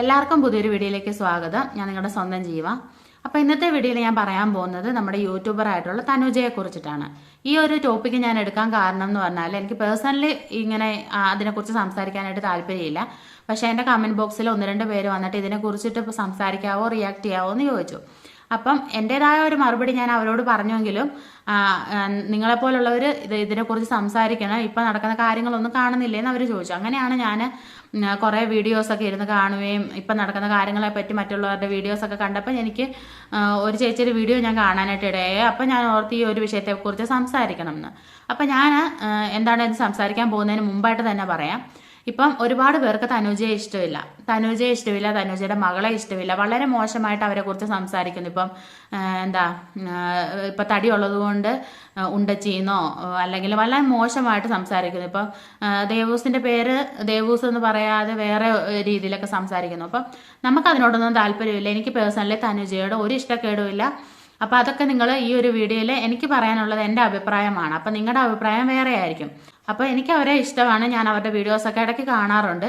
എല്ലാവർക്കും പുതിയൊരു വീഡിയോയിലേക്ക് സ്വാഗതം. ഞാൻ നിങ്ങളുടെ സ്വന്തം ജീവ. അപ്പോൾ ഇന്നത്തെ വീഡിയോയിൽ ഞാൻ പറയാൻ പോകുന്നത് നമ്മുടെ യൂട്യൂബർ ആയിട്ടുള്ള തനുജയെ കുറിച്ചിട്ടാണ്. ഈ ഒരു ടോപ്പിക്ക് ഞാൻ എടുക്കാൻ കാരണം എന്ന് പറഞ്ഞാൽ എനിക്ക് പേഴ്സണലി ഇങ്ങനെ അതിനെക്കുറിച്ച് സംസാരിക്കാനായിട്ട് താല്പര്യമില്ല. പക്ഷേ എന്റെ കമന്റ് ബോക്സിൽ ഒന്ന് രണ്ട് പേര് വന്നിട്ട് ഇതിനെക്കുറിച്ചിട്ട് സംസാരിക്കാവോ റിയാക്ട് ചെയ്യാവോ എന്ന് ചോദിച്ചു. അപ്പം എന്റെതായ ഒരു മറുപടി ഞാൻ അവരോട് ആ, നിങ്ങളെപ്പോലുള്ളവർ ഇത് ഇതിനെക്കുറിച്ച് സംസാരിക്കണം. ഇപ്പം നടക്കുന്ന കാര്യങ്ങളൊന്നും കാണുന്നില്ലേന്ന് അവർ ചോദിച്ചു. അങ്ങനെയാണ് ഞാൻ കുറേ വീഡിയോസൊക്കെ ഇരുന്ന് കാണുകയും ഇപ്പം നടക്കുന്ന കാര്യങ്ങളെ പറ്റി മറ്റുള്ളവരുടെ വീഡിയോസൊക്കെ കണ്ടപ്പോൾ എനിക്ക് ഒരു ചേച്ചിയുടെ വീഡിയോ ഞാൻ കാണാനായിട്ട് ഇടയായി. അപ്പം ഞാൻ ഓർത്ത് ഈ ഒരു വിഷയത്തെക്കുറിച്ച് സംസാരിക്കണം എന്ന് അപ്പം ഞാൻ എന്താണ് ഇത് സംസാരിക്കാൻ പോകുന്നതിന് മുമ്പായിട്ട് തന്നെ പറയാം. ഇപ്പം ഒരുപാട് പേർക്ക് തനുജയെ ഇഷ്ടമില്ല. തനുജയെ ഇഷ്ടമില്ല തനുജയുടെ മകളെ ഇഷ്ടമില്ല. വളരെ മോശമായിട്ട് അവരെ കുറിച്ച് സംസാരിക്കുന്നു. ഇപ്പം എന്താ ഇപ്പം തടിയുള്ളത് കൊണ്ട് ഉണ്ടച്ചീന്നോ അല്ലെങ്കിൽ വളരെ മോശമായിട്ട് സംസാരിക്കുന്നു. ഇപ്പം ദേവൂസിന്റെ പേര് ദേവൂസ് എന്ന് പറയാതെ വേറെ രീതിയിലൊക്കെ സംസാരിക്കുന്നു. അപ്പം നമുക്ക് അതിനോടൊന്നും താല്പര്യമില്ല. എനിക്ക് പേഴ്സണലി തനുജയോട് ഒരു ഇഷ്ടക്കേടുമില്ല. അപ്പം അതൊക്കെ നിങ്ങൾ ഈ ഒരു വീഡിയോയിൽ എനിക്ക് പറയാനുള്ളത് എന്റെ അഭിപ്രായമാണ്. അപ്പം നിങ്ങളുടെ അഭിപ്രായം വേറെ ആയിരിക്കും അപ്പോൾ എനിക്ക് അവരെ ഇഷ്ടമാണ്. ഞാൻ അവരുടെ വീഡിയോസൊക്കെ ഇടയ്ക്ക് കാണാറുണ്ട്.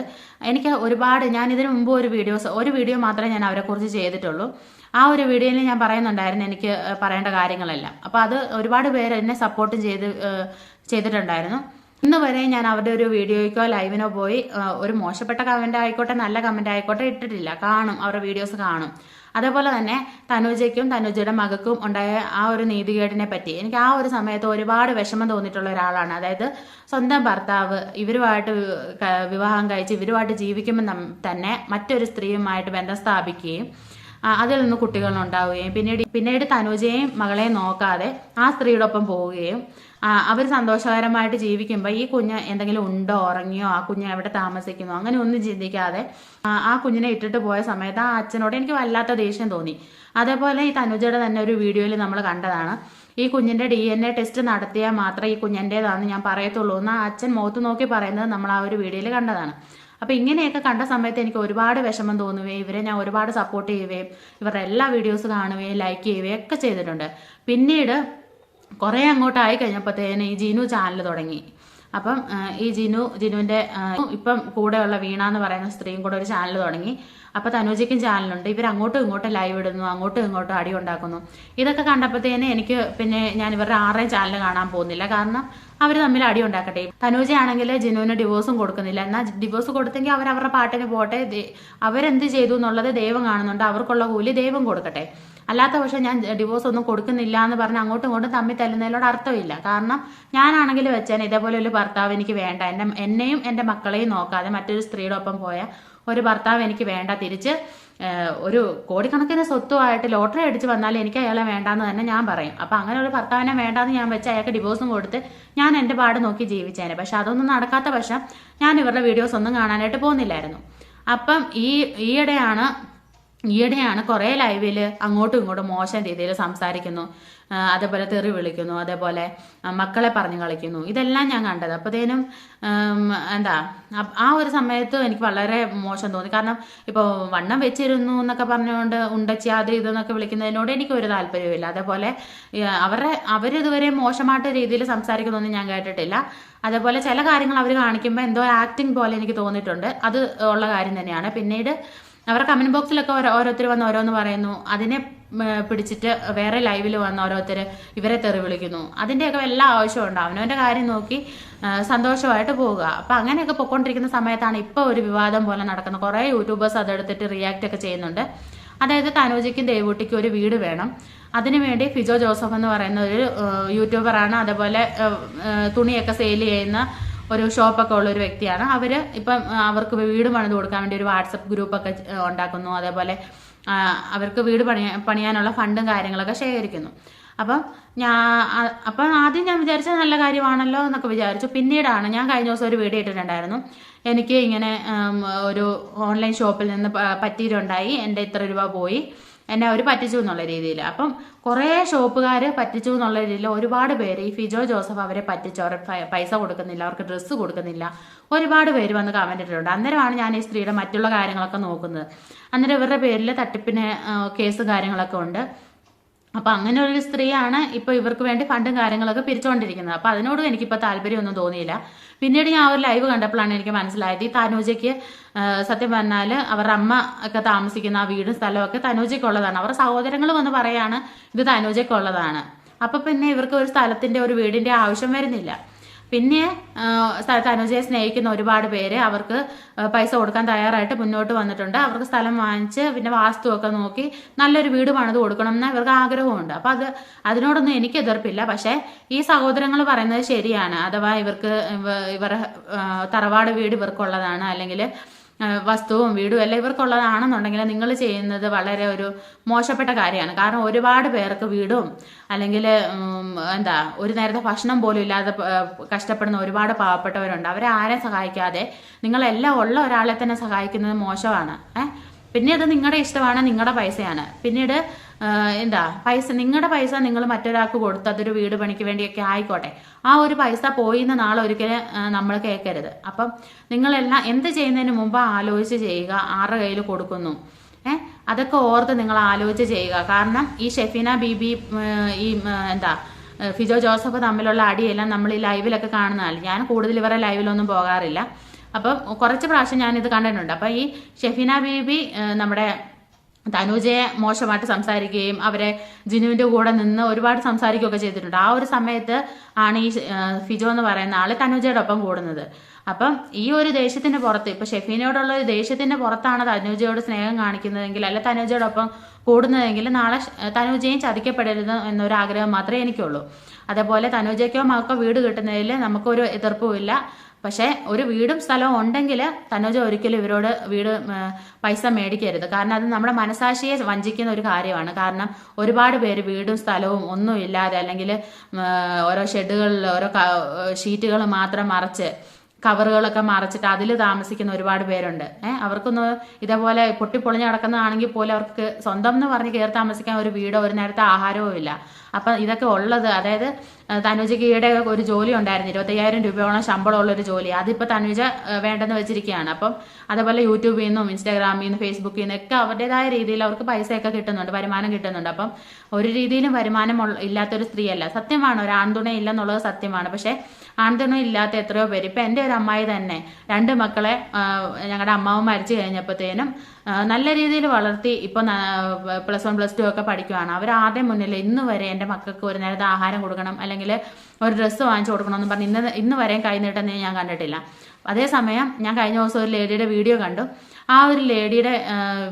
എനിക്ക് ഒരുപാട് ഞാൻ ഇതിനു മുമ്പ് ഒരു വീഡിയോസ് ഒരു വീഡിയോ മാത്രമേ ഞാൻ അവരെക്കുറിച്ച് ചെയ്തിട്ടുള്ളൂ. ആ ഒരു വീഡിയോയിൽ ഞാൻ പറയുന്നുണ്ടായിരുന്നു എനിക്ക് പറയേണ്ട കാര്യങ്ങളെല്ലാം. അപ്പോൾ അത് ഒരുപാട് പേര് എന്നെ സപ്പോർട്ട് ചെയ്ത് ചെയ്തിട്ടുണ്ടായിരുന്നു. ഇന്ന് വരെ ഞാൻ അവരുടെ ഒരു വീഡിയോയ്ക്കോ ലൈവിനോ പോയി ഒരു മോശപ്പെട്ട കമന്റ് ആയിക്കോട്ടെ നല്ല കമന്റ് ആയിക്കോട്ടെ ഇട്ടിട്ടില്ല. കാണും അവരുടെ വീഡിയോസ് കാണും. അതേപോലെ തന്നെ തനുജയ്ക്കും തനുജയുടെ മകക്കും ഉണ്ടായ ആ ഒരു നീതികേടിനെ പറ്റി. എനിക്ക് ആ ഒരു സമയത്ത് ഒരുപാട് വിഷമം തോന്നിയിട്ടുള്ള ഒരാളാണ്. അതായത് സ്വന്തം ഭർത്താവ് ഇവരുമായിട്ട് വിവാഹം കഴിച്ച് ഇവരുമായിട്ട് ജീവിക്കുമ്പോൾ തന്നെ മറ്റൊരു സ്ത്രീയുമായിട്ട് ബന്ധം സ്ഥാപിക്കുകയും അതിൽ നിന്ന് കുട്ടികൾ ഉണ്ടാവുകയും പിന്നീട് പിന്നീട് തനുജയും മകളെയും നോക്കാതെ ആ സ്ത്രീയോടൊപ്പം പോവുകയും അവർ സന്തോഷകരമായിട്ട് ജീവിക്കുമ്പോൾ ഈ കുഞ്ഞ് എന്തെങ്കിലും ഉണ്ടോ ഉറങ്ങിയോ ആ കുഞ്ഞ് എവിടെ താമസിക്കുന്നു അങ്ങനെ ഒന്നും ചിന്തിക്കാതെ ആ, കുഞ്ഞിനെ ഇട്ടിട്ട് പോയ സമയത്ത് ആ അച്ഛനോട് എനിക്ക് വല്ലാത്ത ദേഷ്യം തോന്നി. അതേപോലെ ഈ തനുജയുടെ തന്നെ ഒരു വീഡിയോയിൽ നമ്മൾ കണ്ടതാണ്. ഈ കുഞ്ഞിന്റെ ഡി എൻ എ ടെസ്റ്റ് നടത്തിയാൽ മാത്രമേ ഈ കുഞ്ഞിന്റെതാണെന്ന് ഞാൻ പറയത്തുള്ളൂ എന്ന് ആ അച്ഛൻ മുഖത്ത് നോക്കി പറയുന്നത് നമ്മൾ ആ ഒരു വീഡിയോയിൽ കണ്ടതാണ്. അപ്പൊ ഇങ്ങനെയൊക്കെ കണ്ട സമയത്ത് എനിക്ക് ഒരുപാട് വിഷമം തോന്നുകയും ഇവരെ ഞാൻ ഒരുപാട് സപ്പോർട്ട് ചെയ്യുകയും ഇവരുടെ എല്ലാ വീഡിയോസ് കാണുകയും ലൈക്ക് ചെയ്യുകയും ഒക്കെ ചെയ്തിട്ടുണ്ട്. പിന്നീട് കുറേ അങ്ങോട്ട് ആയി കഴിഞ്ഞപ്പോഴത്തേന് ഈ ജീനു ചാനൽ തുടങ്ങി. അപ്പം ഈ ജിനു ജിനുവിന്റെ ആ, ഇപ്പം കൂടെയുള്ള വീണ എന്ന് പറയുന്ന സ്ത്രീയും കൂടെ ഒരു ചാനൽ തുടങ്ങി. അപ്പൊ തനുജയ്ക്കും ചാനലുണ്ട്. ഇവർ അങ്ങോട്ടും ഇങ്ങോട്ടും ലൈവ് ഇടുന്നു അങ്ങോട്ടും ഇങ്ങോട്ടും അടി ഉണ്ടാക്കുന്നു. ഇതൊക്കെ കണ്ടപ്പോഴത്തേന് എനിക്ക് പിന്നെ ഞാൻ ഇവരുടെ ആറേയും ചാനൽ കാണാൻ പോകുന്നില്ല. കാരണം അവർ തമ്മിൽ അടി ഉണ്ടാക്കട്ടെ. തനൂജയാണെങ്കിൽ ജിനുവിന് ഡിവോഴ്സും കൊടുക്കുന്നില്ല. എന്നാൽ ഡിവോഴ്സ് കൊടുത്തെങ്കിൽ അവർ അവരുടെ പാട്ടിന് പോട്ടെ അവരെന്ത് ചെയ്തു എന്നുള്ളത് ദൈവം കാണുന്നുണ്ട്. അവർക്കുള്ള കൂലി ദൈവം കൊടുക്കട്ടെ. അല്ലാത്ത പക്ഷേ ഞാൻ ഡിവോഴ്സ് ഒന്നും കൊടുക്കുന്നില്ല എന്ന് പറഞ്ഞ് അങ്ങോട്ടും ഇങ്ങോട്ടും തമ്മിൽ തല്ലുന്നതിനോട് അർത്ഥമില്ല. കാരണം ഞാനാണെങ്കിൽ വെച്ചാൽ ഇതേപോലെ ഒരു ഭർത്താവ് എനിക്ക് വേണ്ട. എന്റെ എന്നെയും എന്റെ മക്കളെയും നോക്കാതെ മറ്റൊരു സ്ത്രീയുടെ ഒപ്പം പോയ ഒരു ഭർത്താവ് എനിക്ക് വേണ്ട. തിരിച്ച് ഒരു കോടിക്കണക്കിന് സ്വത്തുമായിട്ട് ലോട്ടറി അടിച്ച് വന്നാൽ എനിക്ക് അയാളെ വേണ്ടാന്ന് തന്നെ ഞാൻ പറയും. അപ്പൊ അങ്ങനെ ഒരു ഭർത്താവിനെ വേണ്ടാന്ന് ഞാൻ വെച്ച് അയാൾക്ക് ഡിവോഴ്സും കൊടുത്ത് ഞാൻ എന്റെ പാട് നോക്കി ജീവിച്ചേനെ. പക്ഷെ അതൊന്നും നടക്കാത്ത പക്ഷം ഞാൻ ഇവരുടെ വീഡിയോസ് ഒന്നും കാണാനായിട്ട് പോകുന്നില്ലായിരുന്നു. അപ്പം ഈ ഈയിടെയാണ് ഈയിടെയാണ് കുറേ ലൈവിൽ അങ്ങോട്ടും ഇങ്ങോട്ടും മോശം രീതിയിൽ സംസാരിക്കുന്നു. അതേപോലെ തെറി വിളിക്കുന്നു അതേപോലെ മക്കളെ പറഞ്ഞു കളിക്കുന്നു. ഇതെല്ലാം ഞാൻ കണ്ടത്. അപ്പോഴത്തേനും എന്താ ആ ഒരു സമയത്ത് എനിക്ക് വളരെ മോശം തോന്നി. കാരണം ഇപ്പോൾ വണ്ണം വെച്ചിരുന്നു എന്നൊക്കെ പറഞ്ഞുകൊണ്ട് ഉണ്ടച്ചി അത് ഇതെന്നൊക്കെ വിളിക്കുന്നതിനോട് എനിക്ക് ഒരു താല്പര്യമില്ല അതേപോലെ അവരെ അവരിതുവരെ മോശമായിട്ട് രീതിയിൽ സംസാരിക്കുന്നൊന്നും ഞാൻ കേട്ടിട്ടില്ല. അതേപോലെ ചില കാര്യങ്ങൾ അവർ കാണിക്കുമ്പോൾ എന്തോ ആക്ടിങ് പോലെ എനിക്ക് തോന്നിയിട്ടുണ്ട്. അത് ഉള്ള കാര്യം തന്നെയാണ്. പിന്നീട് അവരുടെ കമന്റ് ബോക്സിലൊക്കെ ഓരോ ഓരോരുത്തർ വന്ന് ഓരോന്ന് പറയുന്നു. അതിനെ പിടിച്ചിട്ട് വേറെ ലൈവിൽ വന്ന് ഓരോരുത്തർ ഇവരെ തെറി വിളിക്കുന്നു. അതിന്റെയൊക്കെ എല്ലാ ആവശ്യവും ഉണ്ട്? അവനവന്റെ കാര്യം നോക്കി സന്തോഷമായിട്ട് പോവുക. അപ്പം അങ്ങനെയൊക്കെ പൊയ്ക്കൊണ്ടിരിക്കുന്ന സമയത്താണ് ഇപ്പോൾ ഒരു വിവാദം പോലെ നടക്കുന്നത്. കുറേ യൂട്യൂബേഴ്സ് അതെടുത്തിട്ട് റിയാക്റ്റ് ഒക്കെ ചെയ്യുന്നുണ്ട്. അതായത് തനൂജിക്കും ദേവൂട്ടിക്കും ഒരു വീട് വേണം. അതിനുവേണ്ടി ഫിജോ ജോസഫ് എന്ന് പറയുന്ന ഒരു യൂട്യൂബറാണ് അതേപോലെ തുണിയൊക്കെ സെയിൽ ചെയ്യുന്ന ഒരു ഷോപ്പൊക്കെ ഉള്ള ഒരു വ്യക്തിയാണ്. അവർ ഇപ്പം അവർക്ക് വീട് പണിത് കൊടുക്കാൻ വേണ്ടി ഒരു വാട്സപ്പ് ഗ്രൂപ്പൊക്കെ ഉണ്ടാക്കുന്നു. അതേപോലെ അവർക്ക് വീട് പണിയാ പണിയാനുള്ള ഫണ്ടും കാര്യങ്ങളൊക്കെ ശേഖരിക്കുന്നു. അപ്പം ഞാൻ അപ്പം ആദ്യം ഞാൻ വിചാരിച്ചത് നല്ല കാര്യമാണല്ലോ എന്നൊക്കെ വിചാരിച്ചു. പിന്നീടാണ് ഞാൻ കഴിഞ്ഞ ദിവസം ഒരു വീട് ഇട്ടിട്ടുണ്ടായിരുന്നു. എനിക്ക് ഇങ്ങനെ ഒരു ഓൺലൈൻ ഷോപ്പിൽ നിന്ന് പറ്റിയിട്ടുണ്ടായി. എന്റെ ഇത്ര രൂപ പോയി. എന്നെ അവർ പറ്റിച്ചു എന്നുള്ള രീതിയിൽ അപ്പം കുറേ ഷോപ്പുകാർ പറ്റിച്ചു എന്നുള്ള രീതിയിൽ ഒരുപാട് പേര് ഈ ഫിജോ ജോസഫ് അവരെ പറ്റിച്ചു. അവർ പൈസ കൊടുക്കുന്നില്ല അവർക്ക് ഡ്രസ്സ് കൊടുക്കുന്നില്ല. ഒരുപാട് പേര് വന്ന് കമന്റ് ഇട്ടിട്ടുണ്ട്. അന്നേരമാണ് ഞാൻ ഈ സ്ത്രീയുടെ മറ്റുള്ള കാര്യങ്ങളൊക്കെ നോക്കുന്നത്. അന്നേരം ഇവരുടെ പേരിൽ തട്ടിപ്പിന് കേസ് കാര്യങ്ങളൊക്കെ ഉണ്ട്. അപ്പൊ അങ്ങനെ ഒരു സ്ത്രീയാണ് ഇപ്പൊ ഇവർക്ക് വേണ്ടി ഫണ്ടും കാര്യങ്ങളൊക്കെ പിരിച്ചുകൊണ്ടിരിക്കുന്നത് അപ്പൊ അതിനോട് എനിക്കിപ്പോ താല്പര്യമൊന്നും തോന്നിയില്ല. പിന്നീട് ഞാൻ ഒരു ലൈവ് കണ്ടപ്പോഴാണ് എനിക്ക് മനസ്സിലായത്. ഈ തനൂജയ്ക്ക് സത്യം പറഞ്ഞാൽ അവരുടെ അമ്മ ഒക്കെ താമസിക്കുന്ന ആ വീടും സ്ഥലമൊക്കെ തനൂജയ്ക്കുള്ളതാണ്. അവരുടെ സഹോദരങ്ങൾ വന്ന് പറയാണ് ഇത് തനൂജയ്ക്കുള്ളതാണ്. അപ്പൊ പിന്നെ ഇവർക്ക് ഒരു സ്ഥലത്തിന്റെ ഒരു വീടിന്റെ ആവശ്യം വരുന്നില്ല. പിന്നെ തനുജയെ സ്നേഹിക്കുന്ന ഒരുപാട് പേര് അവർക്ക് പൈസ കൊടുക്കാൻ തയ്യാറായിട്ട് മുന്നോട്ട് വന്നിട്ടുണ്ട്. അവർക്ക് സ്ഥലം വാങ്ങിച്ച് പിന്നെ വാസ്തുവൊക്കെ നോക്കി നല്ലൊരു വീട് പണിത് കൊടുക്കണം എന്ന് ഇവർക്ക് ആഗ്രഹമുണ്ട്. അപ്പൊ അത് അതിനോടൊന്നും എനിക്ക് എതിർപ്പില്ല. പക്ഷേ ഈ സഹോദരങ്ങൾ പറയുന്നത് ശരിയാണ്. അഥവാ ഇവർക്ക് ഇവർ തറവാട് വീട് ഇവർക്കുള്ളതാണ്. അല്ലെങ്കിൽ വസ്തുവും വീടും എല്ലാം ഇവർക്കുള്ളതാണെന്നുണ്ടെങ്കിൽ നിങ്ങൾ ചെയ്യുന്നത് വളരെ ഒരു മോശപ്പെട്ട കാര്യമാണ്. കാരണം ഒരുപാട് പേർക്ക് വീടും അല്ലെങ്കിൽ എന്താ ഒരു നേരത്തെ ഭക്ഷണം പോലും ഇല്ലാതെ കഷ്ടപ്പെടുന്ന ഒരുപാട് പാവപ്പെട്ടവരുണ്ട്. അവരെ ആരെ സഹായിക്കാതെ നിങ്ങളെല്ലാം ഉള്ള ഒരാളെ തന്നെ സഹായിക്കുന്നത് മോശമാണ്. ഏഹ് പിന്നെ അത് നിങ്ങളുടെ ഇഷ്ടമാണ് നിങ്ങളുടെ പൈസയാണ്. പിന്നീട് എന്താ പൈസ നിങ്ങളുടെ പൈസ നിങ്ങൾ മറ്റൊരാൾക്ക് കൊടുത്ത് അതൊരു വീട് പണിക്ക് വേണ്ടിയൊക്കെ ആയിക്കോട്ടെ. ആ ഒരു പൈസ പോയി എന്ന് നാളെ ഒരിക്കലും നമ്മൾ കേൾക്കരുത് അപ്പം നിങ്ങളെല്ലാം എന്ത് ചെയ്യുന്നതിന് മുമ്പ് ആലോചിച്ച് ചെയ്യുക ആരുടെ കയ്യിൽ കൊടുക്കുന്നു. ഏഹ് അതൊക്കെ ഓർത്ത് നിങ്ങൾ ആലോചിച്ച് ചെയ്യുക. കാരണം ഈ ഷെഫീന ബീബി ഈ എന്താ ഫിജോ ജോസഫ് തമ്മിലുള്ള അടിയെല്ലാം നമ്മൾ ഈ ലൈവിലൊക്കെ കാണുന്നതല്ല ഞാൻ കൂടുതൽ ഇവരെ ലൈവിലൊന്നും പോകാറില്ല. അപ്പം കുറച്ച് പ്രാവശ്യം ഞാനിത് കണ്ടിട്ടുണ്ട്. അപ്പം ഈ ഷെഫീന ബീബി നമ്മുടെ തനൂജയെ മോശമായിട്ട് സംസാരിക്കുകയും അവരെ ജിനുവിന്റെ കൂടെ നിന്ന് ഒരുപാട് സംസാരിക്കുകയൊക്കെ ചെയ്തിട്ടുണ്ട്. ആ ഒരു സമയത്ത് ആണ് ഈ ഫിജോ എന്ന് പറയുന്ന ആൾ തനുജയുടെ ഒപ്പം കൂടുന്നത്. അപ്പം ഈ ഒരു ദേഷ്യത്തിന്റെ പുറത്ത് ഇപ്പൊ ഷെഫീനോടുള്ള ഒരു ദേഷ്യത്തിന്റെ പുറത്താണ് തനുജയോട് സ്നേഹം കാണിക്കുന്നതെങ്കിൽ അല്ല തനുജയോടൊപ്പം കൂടുന്നതെങ്കിൽ നാളെ തനുജയും ചതിക്കപ്പെടരുത് എന്നൊരു ആഗ്രഹം മാത്രമേ എനിക്കുള്ളൂ. അതേപോലെ തനുജയ്ക്കോ മകൾക്കോ വീട് കിട്ടുന്നതിൽ നമുക്കൊരു എതിർപ്പുമില്ല പക്ഷേ ഒരു വീടും സ്ഥലവും ഉണ്ടെങ്കിൽ തനോജ ഒരിക്കലും ഇവരോട് വീട് പൈസ മേടിക്കരുത്. കാരണം അത് നമ്മുടെ മനസാക്ഷിയെ വഞ്ചിക്കുന്ന ഒരു കാര്യമാണ്. കാരണം ഒരുപാട് പേര് വീടും സ്ഥലവും ഒന്നും ഇല്ലാതെ അല്ലെങ്കിൽ ഓരോ ഷെഡുകളിൽ ഓരോ ഷീറ്റുകൾ മാത്രം മറച്ച് കവറുകളൊക്കെ മറച്ചിട്ട് അതിൽ താമസിക്കുന്ന ഒരുപാട് പേരുണ്ട്. ഏഹ് അവർക്കൊന്ന് ഇതേപോലെ പൊട്ടിപ്പൊളിഞ്ഞ് കിടക്കുന്നതാണെങ്കിൽ പോലും അവർക്ക് സ്വന്തം എന്ന് പറഞ്ഞ് കയറി താമസിക്കാൻ ഒരു വീടോ ഒരു നേരത്തെ ആഹാരവും ഇല്ല. അപ്പം ഇതൊക്കെ ഉള്ളത് അതായത് തനുജയ്ക്ക് ഈയിടെ ഒരു ജോലി ഉണ്ടായിരുന്നു. ഇരുപത്തയ്യായിരം രൂപയോളം ശമ്പളമുള്ള ഒരു ജോലി. അതിപ്പോൾ തനുജ വേണ്ടെന്ന് വെച്ചിരിക്കുകയാണ്. അപ്പം അതേപോലെ യൂട്യൂബിൽ നിന്നും ഇൻസ്റ്റാഗ്രാമിൽ നിന്നും ഫേസ്ബുക്കിൽ നിന്നും ഒക്കെ അവരുടേതായ രീതിയിൽ അവർക്ക് പൈസയൊക്കെ കിട്ടുന്നുണ്ട് വരുമാനം കിട്ടുന്നുണ്ട്. അപ്പം ഒരു രീതിയിലും വരുമാനം ഇല്ലാത്തൊരു സ്ത്രീയല്ല. സത്യമാണ് ഒരു ആൺതുണ സത്യമാണ്. പക്ഷേ ആൺതുണ ഇല്ലാത്ത എത്രയോ പേര്. ഇപ്പം എന്റെ ഒരു അമ്മായി തന്നെ രണ്ട് മക്കളെ ഞങ്ങളുടെ അമ്മാവ് മരിച്ചു കഴിഞ്ഞപ്പോഴത്തേനും നല്ല രീതിയിൽ വളർത്തി ഇപ്പം പ്ലസ് വൺ പ്ലസ് ടു ഒക്കെ പഠിക്കുവാണ്. അവർ ആദ്യം മുന്നിൽ ഇന്ന് വരെ എന്റെ മക്കൾക്ക് ഒരു നേരത്തെ ആഹാരം കൊടുക്കണം അല്ലെങ്കിൽ ഒരു ഡ്രസ്സ് വാങ്ങിച്ചു കൊടുക്കണം എന്ന് പറഞ്ഞ് ഇന്ന് ഇന്ന് വരെയും കൈ നീട്ടുന്നത് ഞാൻ കണ്ടിട്ടില്ല. അതേസമയം ഞാൻ കഴിഞ്ഞ ദിവസം ഒരു ലേഡിയുടെ വീഡിയോ കണ്ടു. ആ ഒരു ലേഡിയുടെ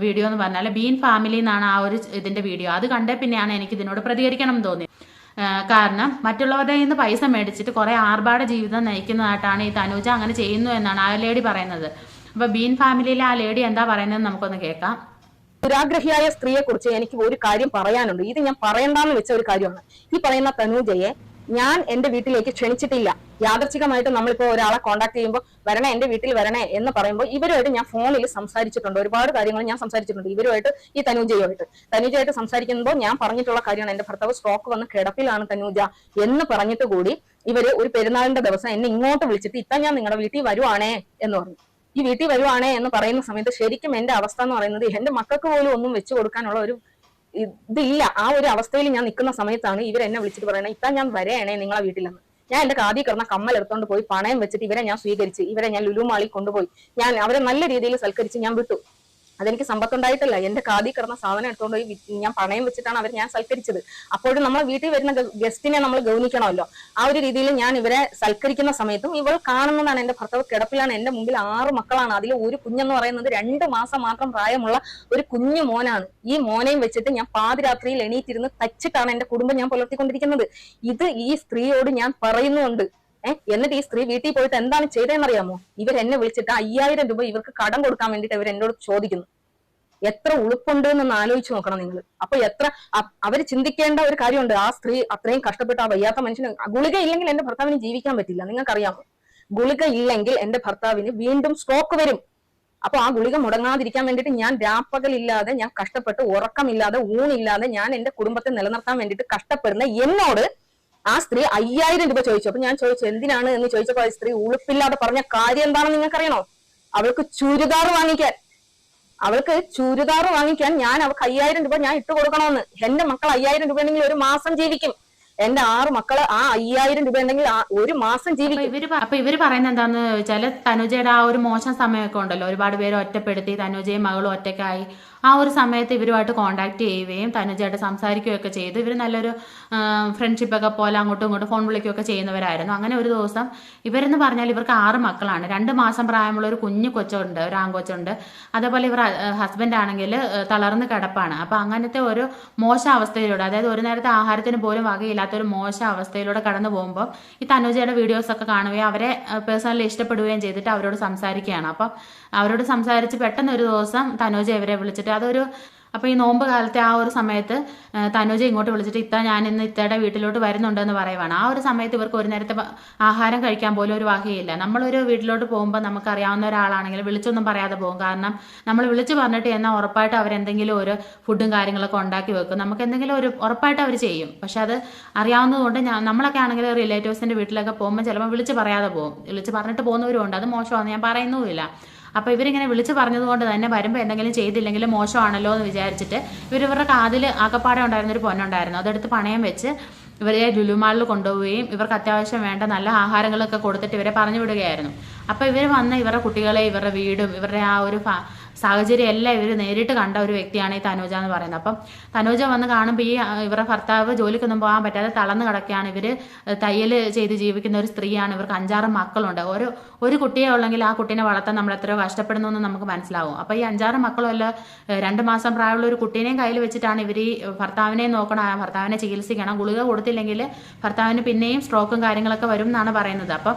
വീഡിയോ എന്ന് പറഞ്ഞാൽ ബീൻ ഫാമിലി എന്നാണ് ആ ഒരു ഇതിന്റെ വീഡിയോ. അത് കണ്ടേ പിന്നെയാണ് എനിക്ക് ഇതിനോട് പ്രതികരിക്കണം എന്ന് തോന്നി ആ, കാരണം മറ്റുള്ളവരുടെ നിന്ന് പൈസ മേടിച്ചിട്ട് കുറെ ആർഭാട ജീവിതം നയിക്കുന്നതായിട്ടാണ് ഈ തനൂജ അങ്ങനെ ചെയ്യുന്നു എന്നാണ് ആ ലേഡി പറയുന്നത്. അപ്പൊ ബീൻ ഫാമിലിയിലെ ആ ലേഡി എന്താ പറയുന്നത് നമുക്കൊന്ന് കേൾക്കാം. ദുരാഗ്രഹിയായ സ്ത്രീയെ കുറിച്ച് എനിക്ക് ഒരു കാര്യം പറയാനുണ്ട്. ഇത് ഞാൻ പറയണ്ടെന്ന് വെച്ച ഒരു കാര്യമാണ്. ഈ പറയുന്ന തനൂജയെ ഞാൻ എന്റെ വീട്ടിലേക്ക് ക്ഷണിച്ചിട്ടില്ല. യാദർച്ഛികമായിട്ട് നമ്മളിപ്പോ ഒരാളെ കോൺടാക്ട് ചെയ്യുമ്പോൾ വരണേ എന്റെ വീട്ടിൽ വരണേ എന്ന് പറയുമ്പോൾ ഇവരുമായിട്ട് ഞാൻ ഫോണിൽ സംസാരിച്ചിട്ടുണ്ട്. ഒരുപാട് കാര്യങ്ങൾ ഞാൻ സംസാരിച്ചിട്ടുണ്ട്. ഇവരുമായിട്ട് ഈ തനൂജയുമായിട്ട്. തനൂജയായിട്ട് സംസാരിക്കുമ്പോൾ ഞാൻ പറഞ്ഞിട്ടുള്ള കാര്യമാണ്. എന്റെ ഭർത്താവ് സ്ട്രോക്ക് വന്ന് കിടപ്പിലാണ് തനൂജ എന്ന് പറഞ്ഞിട്ട് കൂടി ഇവർ ഒരു പെരുന്നാളിന്റെ ദിവസം എന്നെ ഇങ്ങോട്ട് വിളിച്ചിട്ട് ഇത്ത ഞാൻ നിങ്ങളുടെ വീട്ടിൽ വരുവാണേ എന്ന് പറഞ്ഞു. ഈ വീട്ടിൽ വരുവാണേ എന്ന് പറയുന്ന സമയത്ത് ശരിക്കും എന്റെ അവസ്ഥ എന്ന് പറയുന്നത് എന്റെ മക്കൾക്ക് പോലും ഒന്നും വെച്ചു കൊടുക്കാനുള്ള ഒരു ഇതില്ല. ആ ഒരു അവസ്ഥയിൽ ഞാൻ നിൽക്കുന്ന സമയത്താണ് ഇവർ എന്നെ വിളിച്ചിട്ട് പറയുന്നത് ഇത്താ ഞാൻ വരെയാണേ നിങ്ങളെ വീട്ടിലെന്ന്. ഞാൻ എന്റെ കാതി കിടന്ന കമ്മൽ എടുത്തോണ്ട് പോയി പണയം വെച്ചിട്ട് ഇവരെ ഞാൻ സ്വീകരിച്ച് ഇവരെ ഞാൻ ലുലുമാളി കൊണ്ടുപോയി. ഞാൻ അവരെ നല്ല രീതിയിൽ സൽക്കരിച്ച് ഞാൻ വിട്ടു. അതെനിക്ക് സമ്പത്തുണ്ടായിട്ടല്ല. എന്റെ കാതി കിടന്ന സാധനം എടുത്തുകൊണ്ട് പോയി ഞാൻ പണയം വെച്ചിട്ടാണ് അവർ ഞാൻ സൽക്കരിച്ചത്. അപ്പോഴും നമ്മളെ വീട്ടിൽ വരുന്ന ഗസ്റ്റിനെ നമ്മൾ ഗൗനിക്കണമല്ലോ. ആ ഒരു രീതിയിൽ ഞാൻ ഇവരെ സൽക്കരിക്കുന്ന സമയത്തും ഇവൾ കാണുന്നതാണ് എന്റെ ഭർത്താവ് കിടപ്പിലാണ്. എന്റെ മുമ്പിൽ ആറ് മക്കളാണ്. അതിൽ ഒരു കുഞ്ഞെന്ന് പറയുന്നത് രണ്ട് മാസം മാത്രം പ്രായമുള്ള ഒരു കുഞ്ഞു മോനാണ്. ഈ മോനെയും വെച്ചിട്ട് ഞാൻ പാതിരാത്രിയിൽ എണീറ്റിരുന്ന് തച്ചിട്ടാണ് എന്റെ കുടുംബം ഞാൻ പുലർത്തിക്കൊണ്ടിരിക്കുന്നത്. ഇത് ഈ സ്ത്രീയോട് ഞാൻ പറയുന്നുണ്ട് എന്നിട്ട് ഈ സ്ത്രീ വീട്ടിൽ പോയിട്ട് എന്താണ് ചെയ്തതെന്നറിയാമോ? ഇവർ എന്നെ വിളിച്ചിട്ട് അയ്യായിരം രൂപ ഇവർക്ക് കടം കൊടുക്കാൻ വേണ്ടിയിട്ട് ഇവർ എന്നോട് ചോദിക്കുന്നു. എത്ര ഉളുപ്പുണ്ട് എന്നൊന്ന് ആലോചിച്ച് നോക്കണം നിങ്ങൾ. അപ്പൊ എത്ര അവർ ചിന്തിക്കേണ്ട ഒരു കാര്യമുണ്ട്. ആ സ്ത്രീ അത്രയും കഷ്ടപ്പെട്ട് ആ വയ്യാത്ത മനുഷ്യന് ഗുളിക ഇല്ലെങ്കിൽ എന്റെ ഭർത്താവിന് ജീവിക്കാൻ പറ്റില്ല. നിങ്ങൾക്കറിയാമോ? ഗുളിക ഇല്ലെങ്കിൽ എന്റെ ഭർത്താവിന് വീണ്ടും സ്ട്രോക്ക് വരും. അപ്പൊ ആ ഗുളിക മുടങ്ങാതിരിക്കാൻ വേണ്ടിട്ട് ഞാൻ രാപ്പകലില്ലാതെ ഞാൻ കഷ്ടപ്പെട്ട് ഉറക്കമില്ലാതെ ഊണില്ലാതെ ഞാൻ എന്റെ കുടുംബത്തെ നിലനിർത്താൻ വേണ്ടിയിട്ട് കഷ്ടപ്പെടുന്ന എന്നോട് ആ സ്ത്രീ അയ്യായിരം രൂപ ചോദിച്ചു. അപ്പൊ ഞാൻ ചോദിച്ചു എന്തിനാണ് എന്ന് ചോദിച്ചപ്പോ ആ സ്ത്രീ ഉളുപ്പില്ലാതെ പറഞ്ഞ കാര്യം എന്താണെന്ന് നിങ്ങൾക്കറിയണോ? അവൾക്ക് ചുരിദാർ വാങ്ങിക്കാൻ. അവൾക്ക് ചുരിദാർ വാങ്ങിക്കാൻ ഞാൻ അവൾക്ക് അയ്യായിരം രൂപ ഞാൻ ഇട്ട് കൊടുക്കണമെന്ന്. എന്റെ മക്കൾ അയ്യായിരം രൂപ ഉണ്ടെങ്കിൽ ഒരു മാസം ജീവിക്കും. എന്റെ ആറ് മക്കൾ ആ അയ്യായിരം രൂപ ഉണ്ടെങ്കിൽ ആ ഒരു മാസം ജീവിക്കും. ഇവർ അപ്പൊ ഇവർ പറയുന്നത് എന്താന്ന് വെച്ചാൽ തനുജയുടെ ആ ഒരു മോശം സമയമൊക്കെ ഉണ്ടല്ലോ. ഒരുപാട് പേര് ഒറ്റപ്പെടുത്തി തനുജയും മകളും ഒറ്റക്കായി ആ ഒരു സമയത്ത് ഇവരുമായിട്ട് കോണ്ടാക്ട് ചെയ്യുകയും തനുജയായിട്ട് സംസാരിക്കുകയൊക്കെ ചെയ്തു ഇവർ നല്ലൊരു ഫ്രണ്ട്ഷിപ്പ് ഒക്കെ പോലെ അങ്ങോട്ടും ഇങ്ങോട്ടും ഫോൺ വിളിക്കുകയൊക്കെ ചെയ്യുന്നവരായിരുന്നു. അങ്ങനെ ഒരു ദിവസം ഇവരെന്ന് പറഞ്ഞാൽ ഇവർക്ക് ആറ് മക്കളാണ്. രണ്ട് മാസം പ്രായമുള്ള ഒരു കുഞ്ഞു കൊച്ചുണ്ട് ഒരു ആൺകൊച്ചുണ്ട്. അതേപോലെ ഇവർ ഹസ്ബൻഡ് ആണെങ്കിൽ തളർന്ന് കിടപ്പാണ്. അപ്പൊ അങ്ങനത്തെ ഒരു മോശം അവസ്ഥയിലൂടെ അതായത് ഒരു നേരത്തെ ആഹാരത്തിന് പോലും വകയില്ലാത്ത ഒരു മോശം അവസ്ഥയിലൂടെ കടന്നു പോകുമ്പോൾ ഈ തനുജയുടെ വീഡിയോസൊക്കെ കാണുകയും അവരെ പേഴ്സണലി ഇഷ്ടപ്പെടുകയും ചെയ്തിട്ട് അവരോട് സംസാരിക്കുകയാണ്. അപ്പം അവരോട് സംസാരിച്ച് പെട്ടെന്ന് ഒരു ദിവസം തനുജ ഇവരെ വിളിച്ചിട്ട് അതൊരു അപ്പോൾ ഈ നോമ്പ് കാലത്തെ ആ ഒരു സമയത്ത് തനുജ ഇങ്ങോട്ട് വിളിച്ചിട്ട് ഇത്ത ഞാൻ ഇന്ന് ഇത്തയുടെ വീട്ടിലോട്ട് വരുന്നുണ്ടെന്ന് പറയുവാണ്. ആ ഒരു സമയത്ത് ഇവർക്ക് ഒരു നേരത്തെ ആഹാരം കഴിക്കാൻ പോലും ഒരു വകയില്ല. നമ്മളൊരു വീട്ടിലോട്ട് പോകുമ്പോൾ നമുക്കറിയാവുന്ന ഒരാളാണെങ്കിൽ വിളിച്ചൊന്നും പറയാതെ പോകും. കാരണം നമ്മൾ വിളിച്ചു പറഞ്ഞിട്ട് എന്നാൽ ഉറപ്പായിട്ട് അവരെന്തെങ്കിലും ഒരു ഫുഡും കാര്യങ്ങളൊക്കെ ഉണ്ടാക്കി വെക്കും. നമുക്ക് എന്തെങ്കിലും ഒരു ഉറപ്പായിട്ട് അവർ ചെയ്യും. പക്ഷെ അത് അറിയാവുന്നതുകൊണ്ട് നമ്മളൊക്കെ ആണെങ്കിൽ റിലേറ്റീവ്സിന്റെ വീട്ടിലൊക്കെ പോകുമ്പോൾ ചിലപ്പോൾ വിളിച്ച് പറയാതെ പോകും. വിളിച്ച് പറഞ്ഞിട്ട് പോകുന്നവരുമുണ്ട് അത് മോശമാണെന്ന് ഞാൻ പറയുന്നുമില്ല. അപ്പോൾ ഇവരിങ്ങനെ വിളിച്ച് പറഞ്ഞതുകൊണ്ട് തന്നെ വരുമ്പോൾ എന്തെങ്കിലും ചെയ്തില്ലെങ്കിൽ മോശമാണല്ലോ എന്ന് വിചാരിച്ചിട്ട് ഇവർ ഇവരുടെ കാതിൽ ആകപ്പാടെ ഉണ്ടായിരുന്ന ഒരു പൊന്നുണ്ടായിരുന്നു. അതെടുത്ത് പണയം വെച്ച് ഇവരെ ലുലുമാളിൽ കൊണ്ടുപോവുകയും ഇവർക്ക് അത്യാവശ്യം വേണ്ട നല്ല ആഹാരങ്ങളൊക്കെ കൊടുത്തിട്ട് ഇവരെ പറഞ്ഞു വിടുകയായിരുന്നു. അപ്പോൾ ഇവർ വന്ന് ഇവരുടെ കുട്ടികളെ ഇവരുടെ വീടും ഇവരുടെ ആ ഒരു ഫ- സാഹചര്യം എല്ലാം ഇവർ നേരിട്ട് കണ്ട ഒരു വ്യക്തിയാണ് ഈ തനൂജ എന്ന് പറയുന്നത്. അപ്പം തനൂജ വന്ന് കാണുമ്പോൾ ഈ ഇവരുടെ ഭർത്താവ് ജോലിക്കൊന്നും പോകാൻ പറ്റാതെ തളർന്ന് കിടക്കുകയാണ്. ഇവർ തയ്യൽ ചെയ്ത് ജീവിക്കുന്ന ഒരു സ്ത്രീയാണ്. ഇവർക്ക് അഞ്ചാറ് മക്കളുണ്ട്. ഓരോ ഒരു കുട്ടിയെ ഉള്ളെങ്കിൽ ആ കുട്ടീനെ വളർത്താൻ നമ്മൾ എത്രയോ കഷ്ടപ്പെടുന്നു എന്ന് നമുക്ക് മനസ്സിലാവും. അപ്പോൾ ഈ അഞ്ചാറ് മക്കളും അല്ല രണ്ട് മാസം പ്രായമുള്ള ഒരു കുട്ടീനെയും കയ്യിൽ വെച്ചിട്ടാണ് ഇവർ ഈ ഭർത്താവിനെ നോക്കണം ആ ഭർത്താവിനെ ചികിത്സിക്കണം ഗുളിക കൊടുത്തില്ലെങ്കിൽ ഭർത്താവിന് പിന്നെയും സ്ട്രോക്കും കാര്യങ്ങളൊക്കെ വരും എന്നാണ് പറയുന്നത്. അപ്പം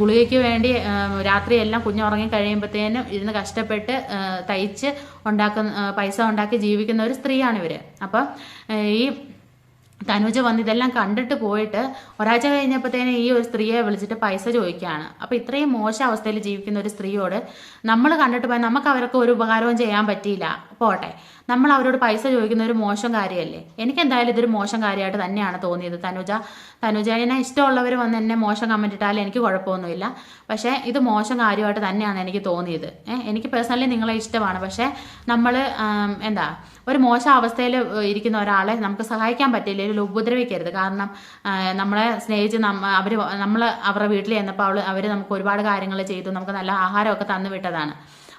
ഗുളികയ്ക്ക് വേണ്ടി രാത്രി രാത്രിയെല്ലാം കുഞ്ഞുറങ്ങി കഴിയുമ്പോഴത്തേനും ഇരുന്ന് കഷ്ടപ്പെട്ട് തയ്ച്ച് ഉണ്ടാക്കുന്ന പൈസ ഉണ്ടാക്കി ജീവിക്കുന്ന ഒരു സ്ത്രീയാണ് ഇവർ അപ്പം ഈ തനുജ വന്ന് ഇതെല്ലാം കണ്ടിട്ട് പോയിട്ട് ഒരാഴ്ച കഴിഞ്ഞപ്പോഴത്തേനും ഈ ഒരു സ്ത്രീയെ വിളിച്ചിട്ട് പൈസ ചോദിക്കുകയാണ്. അപ്പോൾ ഇത്രയും മോശം അവസ്ഥയിൽ ജീവിക്കുന്ന ഒരു സ്ത്രീയോട് നമ്മൾ കണ്ടിട്ട് പോയാൽ നമുക്ക് അവർക്ക് ഒരു ഉപകാരവും ചെയ്യാൻ പറ്റിയില്ല. പോട്ടെ. നമ്മൾ അവരോട് പൈസ ചോദിക്കുന്ന ഒരു മോശം കാര്യമല്ലേ? എനിക്ക് എന്തായാലും ഇതൊരു മോശം കാര്യമായിട്ട് തന്നെയാണ് തോന്നിയത്. തനുജ തനുജനെ ഇഷ്ടമുള്ളവർ വന്ന് എന്നെ മോശം കമന്റ് ഇട്ടാലും എനിക്ക് കുഴപ്പമൊന്നുമില്ല. പക്ഷേ ഇത് മോശം കാര്യമായിട്ട് തന്നെയാണ് എനിക്ക് തോന്നിയത്. എനിക്ക് പേഴ്സണലി നിങ്ങളെ ഇഷ്ടമാണ്. പക്ഷേ നമ്മൾ എന്താ ഒരു മോശം അവസ്ഥയിൽ ഇരിക്കുന്ന ഒരാളെ നമുക്ക് സഹായിക്കാൻ പറ്റില്ലെങ്കിൽ ഉപദ്രവിക്കരുത്. കാരണം നമ്മളെ സ്നേഹിച്ച് നമ്മ അവർ നമ്മൾ അവരുടെ വീട്ടിൽ ചെന്നപ്പോൾ അവൾ അവർ നമുക്ക് ഒരുപാട് കാര്യങ്ങൾ ചെയ്തു. നമുക്ക് നല്ല ആഹാരമൊക്കെ തന്നു വിട്ടതാണ്.